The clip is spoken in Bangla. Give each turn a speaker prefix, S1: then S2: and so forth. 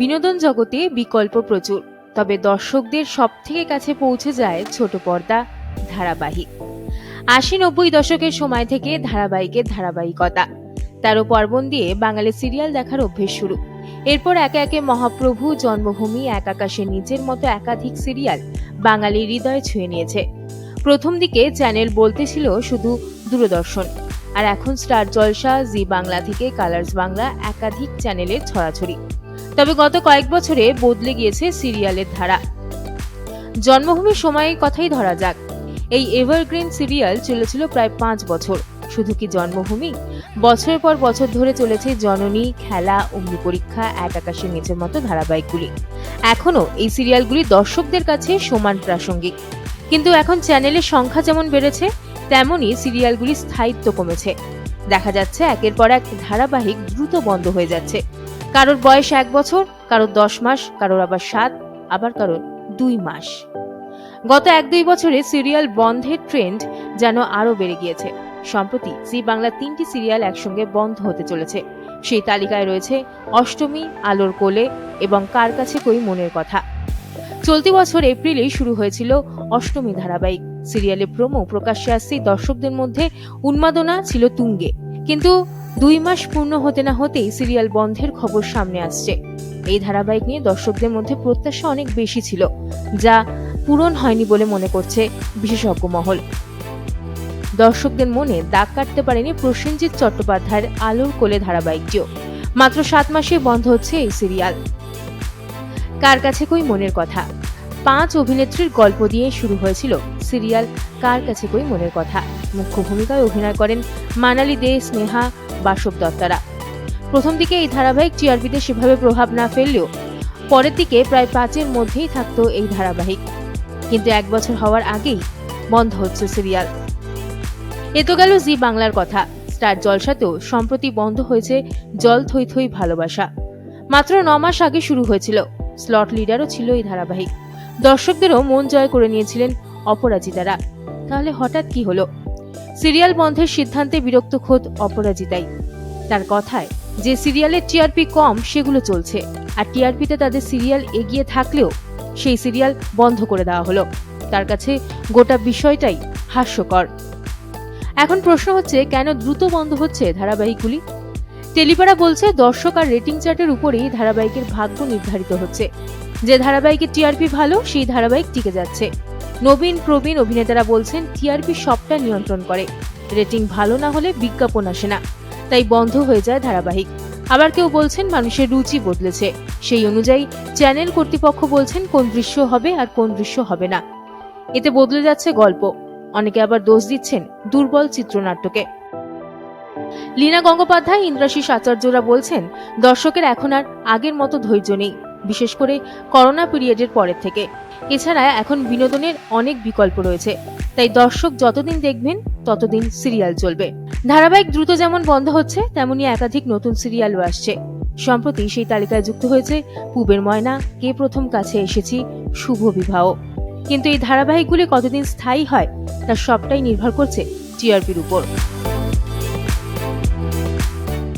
S1: বিনোদন জগতে বিকল্প প্রচুর, তবে দর্শকদের সব থেকে কাছে পৌঁছে যায় ছোট পর্দা, ধারাবাহিক। আশি নব্বই দশকের সময় থেকে ধারাবাহিকের ধারাবাহিকতা। তেরো পার্বণ দিয়ে বাঙালি সিরিয়াল দেখার অভ্যেস শুরু। এরপর একে একে মহাপ্রভু জন্মভূমি এক আকাশের নিচের মতো একাধিক সিরিয়াল বাঙালির হৃদয় ছুঁয়ে নিয়েছে। প্রথম দিকে চ্যানেল বলতে ছিল শুধু দূরদর্শন, আর এখন স্টার জলসা, জি বাংলা থেকে কালার্স বাংলা একাধিক চ্যানেলের ছড়াছড়ি। তবে গত কয়েক বছরে বদলে গিয়েছে সিরিয়ালের ধারা। জন্মভূমির সময়ের কথাই ধরা যাক। এই এভারগ্রিন সিরিয়াল চলেছিল প্রায় পাঁচ বছর। শুধু কি জন্মভূমি? বছরের পর বছর ধরে চলেছে জননী, খেলা, অগ্নি পরীক্ষা, এক আকাশের নিচের মতো ধারাবাহিকগুলি। এখনও এই সিরিয়ালগুলি দর্শকদের কাছে সমান প্রাসঙ্গিক। কিন্তু এখন চ্যানেলের সংখ্যা যেমন বেড়েছে তেমনই সিরিয়ালগুলির স্থায়িত্ব কমেছে। দেখা যাচ্ছে একের পর এক ধারাবাহিক দ্রুত বন্ধ হয়ে যাচ্ছে। কারোর বয়স এক বছর, কারোর দশ মাস, কারোর আবার সাত, আবার কারোর দুই মাস। গত এক দুই বছরে সিরিয়াল বন্ধের ট্রেন্ড যেন আরও বেড়ে গিয়েছে। সম্প্রতি জি বাংলার তিনটি সিরিয়াল একসঙ্গে বন্ধ হতে চলেছে। সেই তালিকায় রয়েছে অষ্টমী, আলোর কোলে এবং কার কাছে কই মনের কথা। চলতি বছর এপ্রিলেই শুরু হয়েছিল অষ্টমী ধারাবাহিক। সিরিয়ালে প্রোমো প্রকাশ্যে আসতেই দর্শকদের মধ্যে উন্মাদনা ছিল তুঙ্গে। কিন্তু দুই মাস পূর্ণ হতে না হতেই সিরিয়াল বন্ধের খবর সামনে আসছে। এই ধারাবাহিক নিয়ে দর্শকদের মধ্যে প্রত্যাশা অনেক বেশি ছিল, যা পূরণ হয়নি বলে মনে করছে বিশেষজ্ঞ মহল। দর্শকদের মনে দাগ কাটতে পারেনি প্রসেনজিৎ চট্টোপাধ্যায়ের আলোর কোলে ধারাবাহিকটিও। মাত্র সাত মাসে বন্ধ হচ্ছে এই সিরিয়াল। কার কাছে কই মনের কথা? পাঁচ অভিনেত্রীর গল্প দিয়ে শুরু হয়েছিল সিরিয়াল কার কাছে কই মনের কথা? মুখ্য ভূমিকায় অভিনয় করেন মানালি দে, স্নেহা বাসব দত্তারা। প্রথম দিকে এই ধারাবাহিক টিআরপিতে সেভাবে প্রভাব না ফেললেও পরের দিকে প্রায় পাঁচের মধ্যেই থাকতো এই ধারাবাহিক। কিন্তু এক বছর হওয়ার আগেই বন্ধ হচ্ছে সিরিয়াল। এ তো গেল জি বাংলার কথা। স্টার জলসাতেও সম্প্রতি বন্ধ হয়েছে জল থই থই ভালোবাসা। মাত্র ন মাস আগে শুরু হয়েছিল। স্লট লিডারও ছিল এই ধারাবাহিক। দর্শকদেরও মন জয় করে নিয়েছিলেন অপরাজিতারা। তাহলে হঠাৎ কি হলো? সিরিয়াল বন্ধের সিদ্ধান্তে বিরক্ত খোদ অপরাজিতাই। তার কথায়, যে সিরিয়ালের টিআরপি কম, সেগুলো চলছে। আর টিআরপিতে তাদের সিরিয়াল এগিয়ে থাকলেও সেই সিরিয়াল বন্ধ করে দেওয়া হলো। তার কাছে গোটা বিষয়টাই হাস্যকর। এখন প্রশ্ন হচ্ছে, কেন দ্রুত বন্ধ হচ্ছে ধারাবাহিকগুলি? টেলিপাড়া বলছে, দর্শক আর রেটিং চার্টের উপরেই ধারাবাহিকের ভাগ্য নির্ধারিত হচ্ছে। যে ধারাবাহিকের টিআরপি ভালো, সেই ধারাবাহিক টিকে যাচ্ছে। নবীন প্রবীণ অভিনেতারা বলছেন টিআরপি সবটা নিয়ন্ত্রণ করে। রেটিং ভালো না হলে বিজ্ঞাপন আসে না। তাই বন্ধ হয়ে যায় ধারাবাহিক। আবার কেউ বলছেন, মানুষের রুচি বদলেছে। সেই অনুযায়ী, চ্যানেল কর্তৃপক্ষ বলছেন, কোন দৃশ্য হবে আর কোন দৃশ্য হবে না। এতে বদলে যাচ্ছে গল্প। অনেকে আবার দোষ দিচ্ছেন দুর্বল চিত্রনাট্যকে। লীনা গঙ্গোপাধ্যায়, ইন্দ্রাশিস আচার্যরা বলছেন, দর্শকের এখন আর আগের মতো ধৈর্য নেই। বিশেষ করে করোনা পিরিয়ডের পরের থেকে। এছাড়া এখন বিনোদনের অনেক বিকল্প রয়েছে। তাই দর্শক যতদিন দেখবেন, ততদিন সিরিয়াল চলবে। ধারাবাহিক দ্রুত যেমন বন্ধ হচ্ছে, তেমনি একাধিক নতুন সিরিয়ালও আসছে। সম্প্রতি সেই তালিকায় যুক্ত হয়েছে, পুবের ময়না, কে প্রথম কাছে এসেছি, শুভ বিবাহ। কিন্তু এই ধারাবাহিকগুলি কতদিন স্থায়ী হয় তার সবটাই নির্ভর করছে টিআরপির উপর।